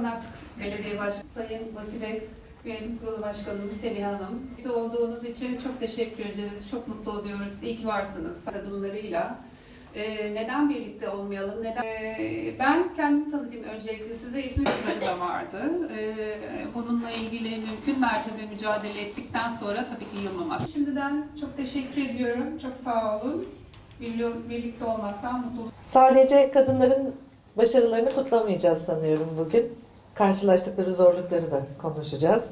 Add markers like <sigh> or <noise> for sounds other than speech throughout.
Konak Belediye Başkanı Sayın Vasilet Yönetim Kurulu Başkanımız Semiha Hanım. Birlikte olduğunuz için çok teşekkür ederiz. Çok mutlu oluyoruz. İyi ki varsınız kadınlarıyla. Ee, neden birlikte olmayalım? Neden? Ee, ben kendimi tanıtayım öncelikle. Size ismi kızları da vardı. Ee, bununla ilgili mümkün mertebe mücadele ettikten sonra tabii ki yılmamak. Şimdiden çok teşekkür ediyorum. Çok sağ olun. Birli- Birlikte olmaktan mutluluk Sadece kadınların başarılarını kutlamayacağız sanıyorum bugün. Karşılaştıkları zorlukları da konuşacağız.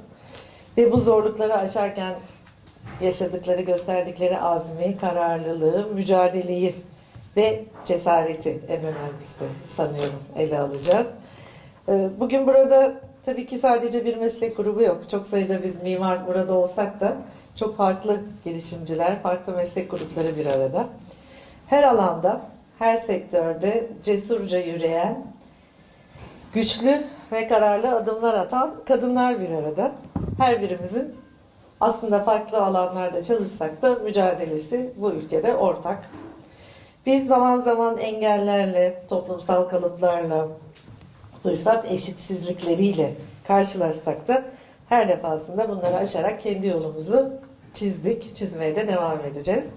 Ve bu zorlukları aşarken yaşadıkları, gösterdikleri azmi, kararlılığı, mücadeleyi ve cesareti en önemlisi sanıyorum ele alacağız. Ee, Bugün burada tabii ki sadece bir meslek grubu yok. Çok sayıda biz mimar burada olsak da çok farklı girişimciler, farklı meslek grupları bir arada. Her alanda, her sektörde cesurca yürüyen, güçlü ve kararlı adımlar atan kadınlar bir arada. Her birimizin aslında farklı alanlarda çalışsak da mücadelesi bu ülkede ortak. Biz zaman zaman engellerle, toplumsal kalıplarla, fırsat eşitsizlikleriyle karşılaşsak da her defasında bunları aşarak kendi yolumuzu çizdik, çizmeye de devam edeceğiz.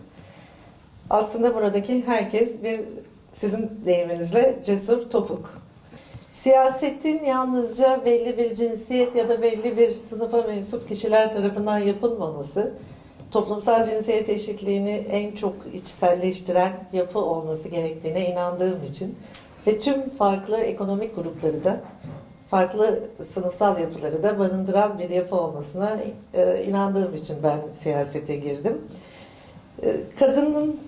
Aslında buradaki herkes bir sizin deyiminizle cesur topuk. Siyasetin yalnızca belli bir cinsiyet ya da belli bir sınıfa mensup kişiler tarafından yapılmaması, toplumsal cinsiyet eşitliğini en çok içselleştiren yapı olması gerektiğine inandığım için ve tüm farklı ekonomik grupları da farklı sınıfsal yapıları da barındıran bir yapı olmasına e, inandığım için ben siyasete girdim. E, Kadının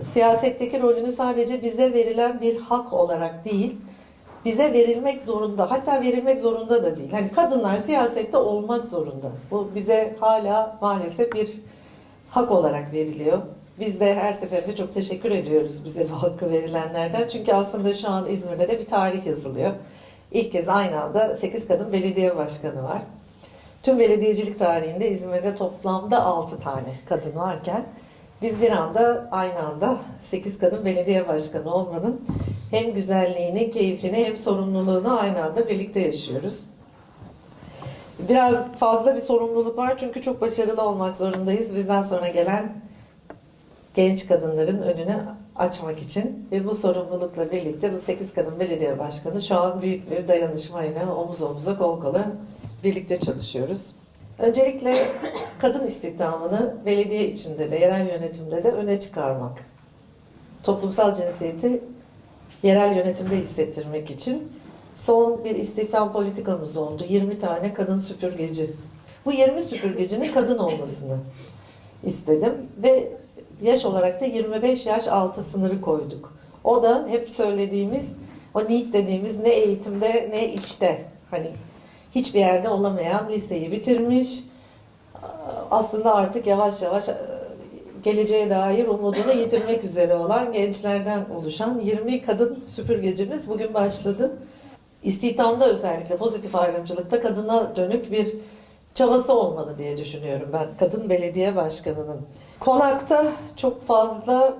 siyasetteki rolünü sadece bize verilen bir hak olarak değil, bize verilmek zorunda, hatta verilmek zorunda da değil. Hani kadınlar siyasette olmak zorunda. Bu bize hala maalesef bir hak olarak veriliyor. Biz de her seferinde çok teşekkür ediyoruz bize bu hakkı verilenlerden. Çünkü aslında şu an İzmir'de de bir tarih yazılıyor. İlk kez aynı anda 8 kadın belediye başkanı var. Tüm belediyecilik tarihinde İzmir'de toplamda 6 tane kadın varken biz bir anda aynı anda 8 kadın belediye başkanı olmanın hem güzelliğini, keyfini hem sorumluluğunu aynı anda birlikte yaşıyoruz. Biraz fazla bir sorumluluk var çünkü çok başarılı olmak zorundayız. Bizden sonra gelen genç kadınların önünü açmak için ve bu sorumlulukla birlikte bu 8 kadın belediye başkanı şu an büyük bir dayanışmayla omuz omuza kol kola birlikte çalışıyoruz. Öncelikle kadın istihdamını belediye içinde de yerel yönetimde de öne çıkarmak. Toplumsal cinsiyeti yerel yönetimde hissettirmek için son bir istihdam politikamız oldu. 20 tane kadın süpürgeci. Bu 20 süpürgecinin kadın olmasını istedim ve yaş olarak da 25 yaş altı sınırı koyduk. O da hep söylediğimiz o need dediğimiz ne eğitimde ne işte hani hiçbir yerde olamayan liseyi bitirmiş aslında artık yavaş yavaş geleceğe dair umudunu yitirmek üzere olan gençlerden oluşan 20 kadın süpürgecimiz bugün başladı. İstihdamda özellikle pozitif ayrımcılıkta kadına dönük bir çabası olmalı diye düşünüyorum ben kadın belediye başkanının. Konakta çok fazla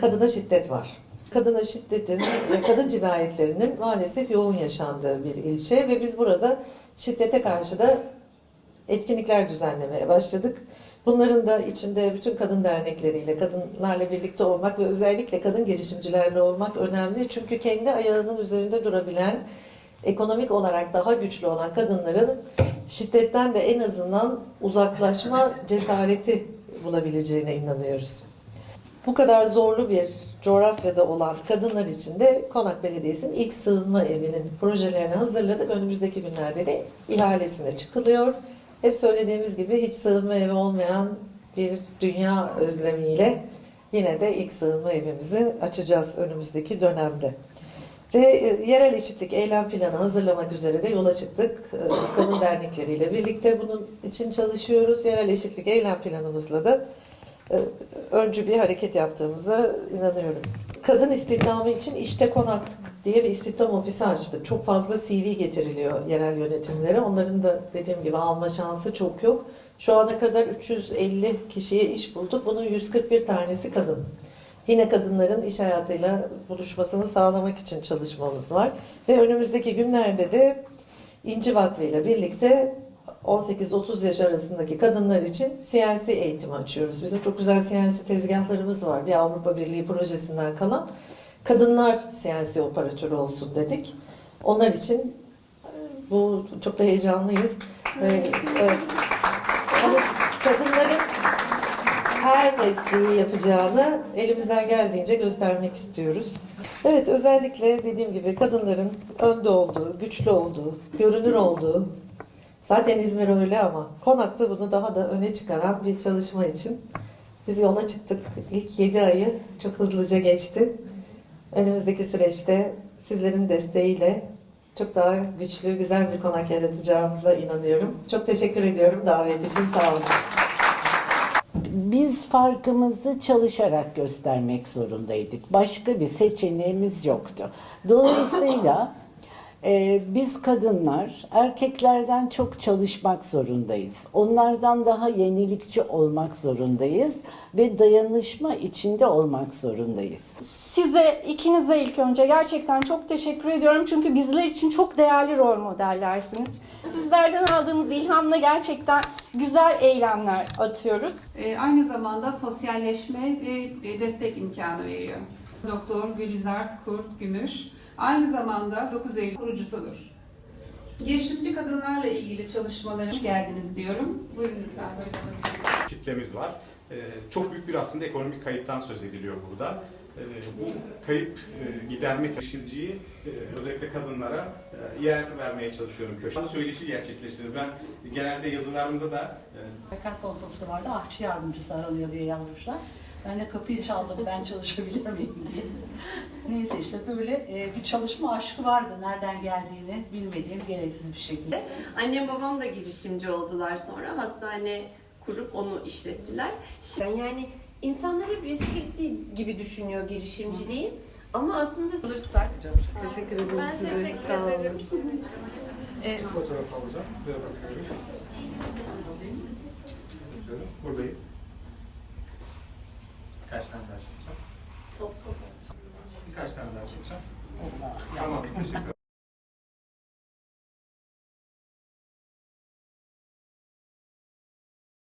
kadına şiddet var. Kadına şiddetin ve kadın cinayetlerinin maalesef yoğun yaşandığı bir ilçe ve biz burada şiddete karşı da etkinlikler düzenlemeye başladık. Bunların da içinde bütün kadın dernekleriyle, kadınlarla birlikte olmak ve özellikle kadın girişimcilerle olmak önemli. Çünkü kendi ayağının üzerinde durabilen, ekonomik olarak daha güçlü olan kadınların şiddetten ve en azından uzaklaşma <laughs> cesareti bulabileceğine inanıyoruz. Bu kadar zorlu bir coğrafyada olan kadınlar için de Konak Belediyesi'nin ilk sığınma evinin projelerini hazırladık. Önümüzdeki günlerde de ihalesine çıkılıyor. Hep söylediğimiz gibi hiç sığınma evi olmayan bir dünya özlemiyle yine de ilk sığınma evimizi açacağız önümüzdeki dönemde. Ve e, yerel eşitlik eylem planı hazırlamak üzere de yola çıktık. E, Kadın dernekleriyle birlikte bunun için çalışıyoruz. Yerel eşitlik eylem planımızla da e, öncü bir hareket yaptığımıza inanıyorum. Kadın istihdamı için işte konak diye bir istihdam ofisi açtık. Çok fazla CV getiriliyor yerel yönetimlere. Onların da dediğim gibi alma şansı çok yok. Şu ana kadar 350 kişiye iş bulduk. Bunun 141 tanesi kadın. yine kadınların iş hayatıyla buluşmasını sağlamak için çalışmamız var. Ve önümüzdeki günlerde de İnci Vakfı ile birlikte 18-30 yaş arasındaki kadınlar için CNC eğitimi açıyoruz. Bizim çok güzel CNC tezgahlarımız var. Bir Avrupa Birliği projesinden kalan. Kadınlar CNC operatörü olsun dedik. Onlar için e, bu çok da heyecanlıyız. Ee, evet. Hani kadınların her mesleği yapacağını elimizden geldiğince göstermek istiyoruz. Evet özellikle dediğim gibi kadınların önde olduğu, güçlü olduğu, görünür olduğu, zaten İzmir öyle ama Konak'ta bunu daha da öne çıkaran bir çalışma için biz yola çıktık. İlk 7 ayı çok hızlıca geçti. Önümüzdeki süreçte sizlerin desteğiyle çok daha güçlü, güzel bir konak yaratacağımıza inanıyorum. Çok teşekkür ediyorum davet için. Sağ olun. Biz farkımızı çalışarak göstermek zorundaydık. Başka bir seçeneğimiz yoktu. Dolayısıyla <laughs> e, biz kadınlar erkeklerden çok çalışmak zorundayız. Onlardan daha yenilikçi olmak zorundayız ve dayanışma içinde olmak zorundayız. Size ikinize ilk önce gerçekten çok teşekkür ediyorum. Çünkü bizler için çok değerli rol modellersiniz. Sizlerden aldığımız ilhamla gerçekten güzel eylemler atıyoruz. Ee, aynı zamanda sosyalleşme ve destek imkanı veriyor. Doktor Gülizar Kurt Gümüş aynı zamanda 9 Eylül kurucusudur. Girişimci kadınlarla ilgili çalışmalara hoş geldiniz diyorum. Buyurun lütfen böyle kitlemiz var. Ee, çok büyük bir aslında ekonomik kayıptan söz ediliyor burada. Ee, bu kayıp e, gidermek girişimciyi e, özellikle kadınlara e, yer vermeye çalışıyorum köşede. Söyleşi gerçekleştiririz. Ben genelde yazılarımda da e, Hakan konsolosluğu vardı, ahçı yardımcısı aranıyor diye yazmışlar. Ben de kapıyı çaldım, ben çalışabilir miyim diye. Neyse işte böyle e, bir çalışma aşkı vardı. Nereden geldiğini bilmediğim gereksiz bir şekilde. Annem babam da girişimci oldular sonra. Hastane kurup onu işlettiler. Şimdi Yani insanlar hep riskli gibi düşünüyor girişimciliği. Ama aslında alırsak... Teşekkür ederiz Ben teşekkür ederim. Bir fotoğraf alacağım. Buraya bakıyoruz. Bakıyorum. Buradayız. Birkaç tane daha çekeceğim. Birkaç tane daha çekeceğim. Tamam, teşekkür.